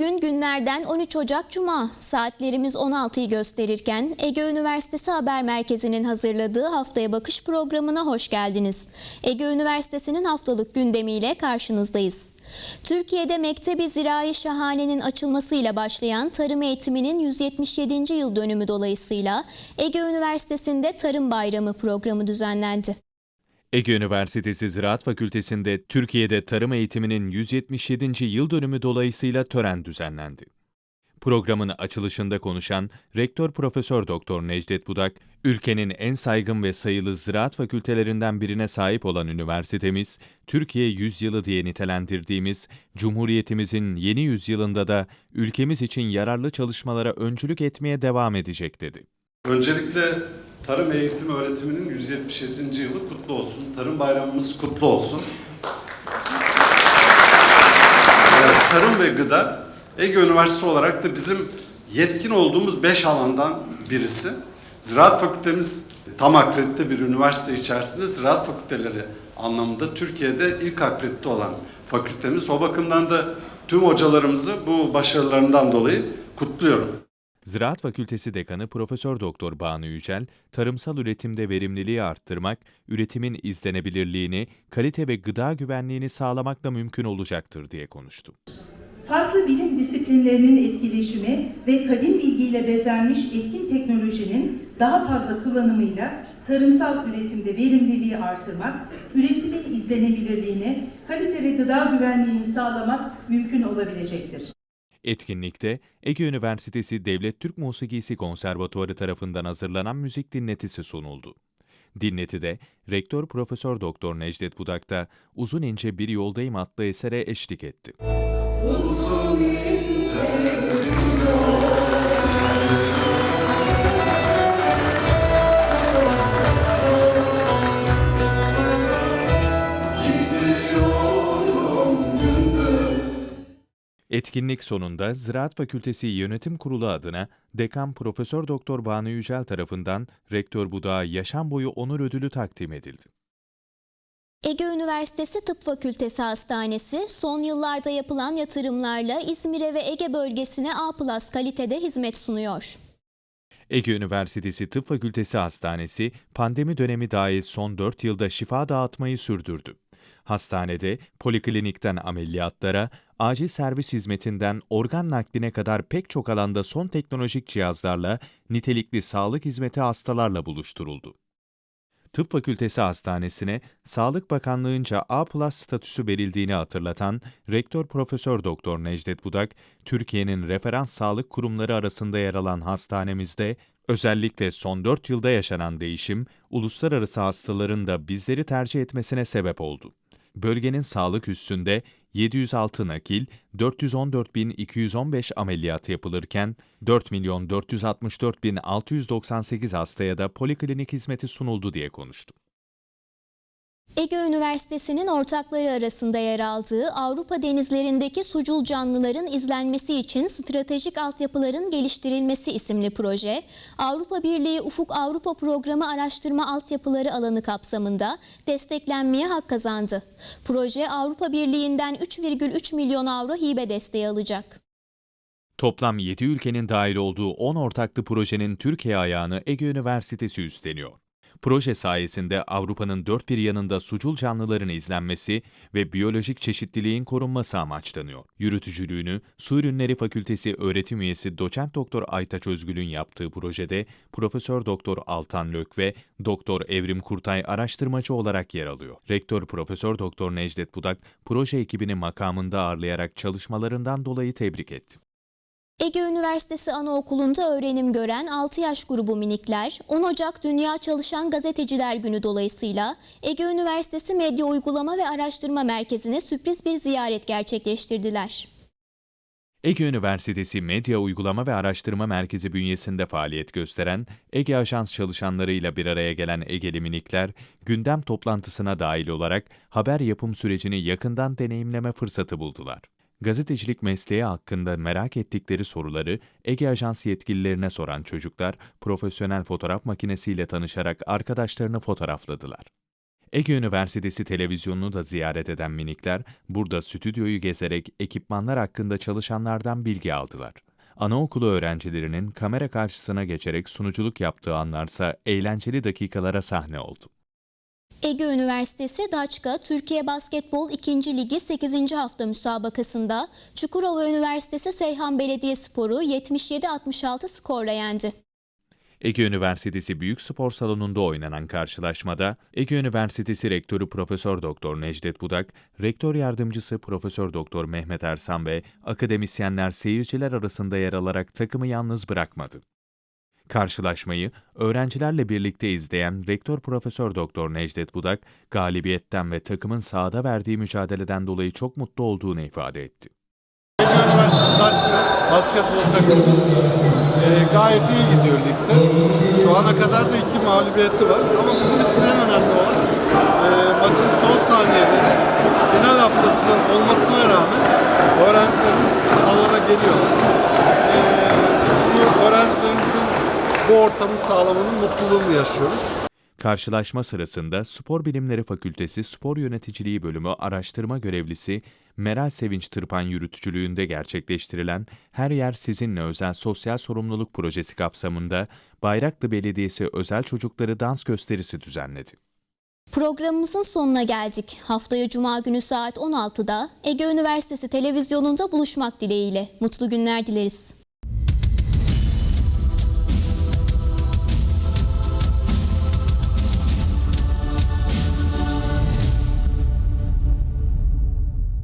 Bugün günlerden 13 Ocak Cuma. Saatlerimiz 16'yı gösterirken Ege Üniversitesi Haber Merkezi'nin hazırladığı Haftaya Bakış programına hoş geldiniz. Ege Üniversitesi'nin haftalık gündemiyle karşınızdayız. Türkiye'de Mektebi Zirai Şahane'nin açılmasıyla başlayan tarım eğitiminin 177. yıl dönümü dolayısıyla Ege Üniversitesi'nde Tarım Bayramı programı düzenlendi. Ege Üniversitesi Ziraat Fakültesi'nde Türkiye'de tarım eğitiminin 177. yıl dönümü dolayısıyla tören düzenlendi. Programın açılışında konuşan Rektör Profesör Doktor Necdet Budak, ülkenin en saygın ve sayılı ziraat fakültelerinden birine sahip olan üniversitemiz, Türkiye yüzyılı diye nitelendirdiğimiz Cumhuriyetimizin yeni yüzyılında da ülkemiz için yararlı çalışmalara öncülük etmeye devam edecek dedi. Öncelikle tarım eğitim öğretiminin 177. yılı kutlu olsun. Tarım bayramımız kutlu olsun. Evet, Tarım ve gıda Ege Üniversitesi olarak da bizim yetkin olduğumuz 5 alandan birisi. Ziraat Fakültemiz tam akredite bir üniversite içerisinde ziraat fakülteleri anlamında Türkiye'de ilk akredite olan fakültemiz. O bakımdan da tüm hocalarımızı bu başarılarından dolayı kutluyorum. Ziraat Fakültesi Dekanı Profesör Doktor Banu Yücel, tarımsal üretimde verimliliği arttırmak, üretimin izlenebilirliğini, kalite ve gıda güvenliğini sağlamakla mümkün olacaktır diye konuştu. Farklı bilim disiplinlerinin etkileşimi ve kadim bilgiyle bezenmiş etkin teknolojinin daha fazla kullanımıyla tarımsal üretimde verimliliği artırmak, üretimin izlenebilirliğini, kalite ve gıda güvenliğini sağlamak mümkün olabilecektir. Etkinlikte Ege Üniversitesi Devlet Türk Musikisi Konservatuarı tarafından hazırlanan müzik dinletisi sunuldu. Dinletide Rektör Profesör Doktor Necdet Budak da Uzun İnce Bir Yoldayım adlı esere eşlik etti. Etkinlik sonunda Ziraat Fakültesi Yönetim Kurulu adına Dekan Profesör Doktor Banu Yücel tarafından Rektör Budak'a yaşam boyu onur ödülü takdim edildi. Ege Üniversitesi Tıp Fakültesi Hastanesi son yıllarda yapılan yatırımlarla İzmir'e ve Ege bölgesine A+ kalitede hizmet sunuyor. Ege Üniversitesi Tıp Fakültesi Hastanesi pandemi dönemi dahil son 4 yılda şifa dağıtmayı sürdürdü. Hastanede poliklinikten ameliyatlara, acil servis hizmetinden organ nakline kadar pek çok alanda son teknolojik cihazlarla nitelikli sağlık hizmeti hastalarla buluşturuldu. Tıp Fakültesi Hastanesi'ne Sağlık Bakanlığı'nca A+ statüsü verildiğini hatırlatan Rektör Profesör Doktor Necdet Budak, Türkiye'nin referans sağlık kurumları arasında yer alan hastanemizde özellikle son 4 yılda yaşanan değişim, uluslararası hastaların da bizleri tercih etmesine sebep oldu. Bölgenin sağlık üssünde 706 nakil, 414.215 ameliyat yapılırken 4.464.698 hastaya da poliklinik hizmeti sunuldu diye konuştu. Ege Üniversitesi'nin ortakları arasında yer aldığı Avrupa denizlerindeki sucul canlıların izlenmesi için stratejik altyapıların geliştirilmesi isimli proje, Avrupa Birliği Ufuk Avrupa Programı Araştırma Altyapıları alanı kapsamında desteklenmeye hak kazandı. Proje Avrupa Birliği'nden 3,3 milyon avro hibe desteği alacak. Toplam 7 ülkenin dahil olduğu 10 ortaklı projenin Türkiye ayağını Ege Üniversitesi üstleniyor. Proje sayesinde Avrupa'nın dört bir yanında sucul canlıların izlenmesi ve biyolojik çeşitliliğin korunması amaçlanıyor. Yürütücülüğünü Su Ürünleri Fakültesi öğretim üyesi Doçent Doktor Aytaç Özgül'ün yaptığı projede Profesör Doktor Altan Lök ve Doktor Evrim Kurtay araştırmacı olarak yer alıyor. Rektör Profesör Doktor Necdet Budak proje ekibini makamında ağırlayarak çalışmalarından dolayı tebrik etti. Ege Üniversitesi Anaokulu'nda öğrenim gören 6 yaş grubu minikler 10 Ocak Dünya Çalışan Gazeteciler Günü dolayısıyla Ege Üniversitesi Medya Uygulama ve Araştırma Merkezi'ne sürpriz bir ziyaret gerçekleştirdiler. Ege Üniversitesi Medya Uygulama ve Araştırma Merkezi bünyesinde faaliyet gösteren Ege Ajans çalışanlarıyla bir araya gelen Egeli minikler, gündem toplantısına dahil olarak haber yapım sürecini yakından deneyimleme fırsatı buldular. Gazetecilik mesleği hakkında merak ettikleri soruları Ege Ajans yetkililerine soran çocuklar, profesyonel fotoğraf makinesiyle tanışarak arkadaşlarını fotoğrafladılar. Ege Üniversitesi televizyonunu da ziyaret eden minikler, burada stüdyoyu gezerek ekipmanlar hakkında çalışanlardan bilgi aldılar. Anaokulu öğrencilerinin kamera karşısına geçerek sunuculuk yaptığı anlarsa eğlenceli dakikalara sahne oldu. Ege Üniversitesi Daçka Türkiye Basketbol 2. Ligi 8. hafta müsabakasında Çukurova Üniversitesi Seyhan Belediyespor'u 77-66 skorla yendi. Ege Üniversitesi Büyük Spor Salonu'nda oynanan karşılaşmada Ege Üniversitesi Rektörü Profesör Doktor Necdet Budak, Rektör Yardımcısı Profesör Doktor Mehmet Ersan ve akademisyenler seyirciler arasında yer alarak takımı yalnız bırakmadı. Karşılaşmayı öğrencilerle birlikte izleyen Rektör Profesör Doktor Necdet Budak, galibiyetten ve takımın sahada verdiği mücadeleden dolayı çok mutlu olduğunu ifade etti. Ege Üniversitesi Daşka basketbol takımımız e, gayet iyi gidiyor ligde. Şu ana kadar da iki mağlubiyeti var. Ama bizim için en önemli olan e, maçın son saniyeleri final haftası olmasına rağmen öğrencilerimiz salona geliyorlar. E, biz bu öğrencilerimizin bu ortamı sağlamanın mutluluğunu yaşıyoruz. Karşılaşma sırasında Spor Bilimleri Fakültesi Spor Yöneticiliği Bölümü araştırma görevlisi Meral Sevinç Tırpan yürütücülüğünde gerçekleştirilen Her Yer Sizinle Özel Sosyal Sorumluluk Projesi kapsamında Bayraklı Belediyesi özel çocukları dans gösterisi düzenledi. Programımızın sonuna geldik. Haftaya Cuma günü saat 16'da Ege Üniversitesi televizyonunda buluşmak dileğiyle. Mutlu günler dileriz.